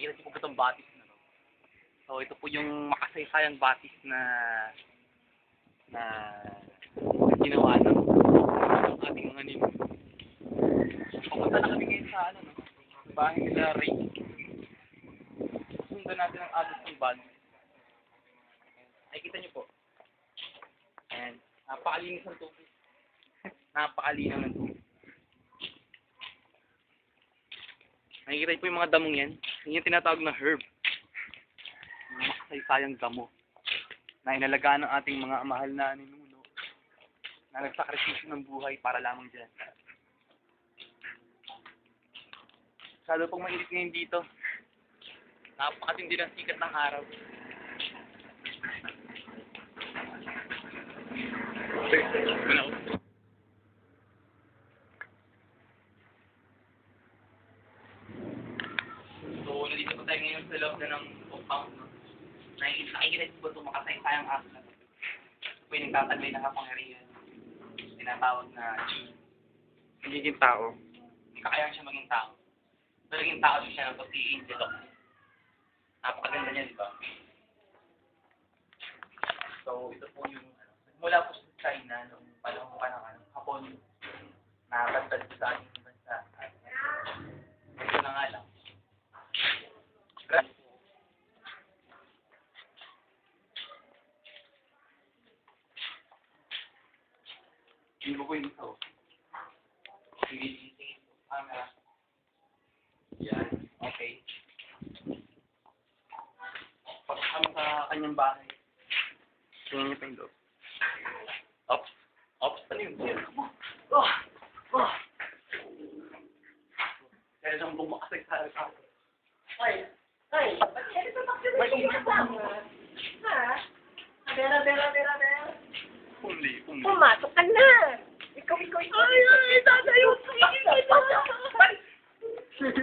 Nakikita niyo po itong batis na to? So, ito po yung makasaysayang batis na na ginawa ng ng ating mga nino. Pumunta na kami ngayon sa ano, no? Bahay nila Ray. Sundan natin ang agos ng bag. Nakikita niyo po. And napakalinis ng tubig. Napakalinaw ng tubig. Nakikita po yung mga damong yan. Yan yung tinatawag na herb. Mga makasaysayang damo. Na inalagaan ng ating mga mahal na ninuno. Na nagsakripisyo ng buhay para lamang dyan. Masyado pong mainit ngayon dito. Napakatindi ng sikat ng araw. Ko. So, tayo ngayon sa loob na ng compound. No? Nakikita, nakikita po ito makasaysayang aso na. Ito yung nagtataglay na kapangyarihan. Tinatawag na G. Nagiging tao. Hindi kakayahan siya maging tao. Pero naging tao siya ng pag-i-angel of Napakaganda niya, di ba? So, ito po yung, ano, mula po sa China, noong panahon pa ng ano, Hapon, nakatagtad po sa ating bansa. At, ito na nga lang. Hindi ko yung ito. Sige. Camera. Yan. Okay. Pag kami sa kanyang bahay. Tingnan niyo pa yung loob. Ops. Ops. Ano yun? Oh! Oh! Kaya siyang bumakasay sa akin. Hoy, hoy, ba't kaya ito bakit May hindi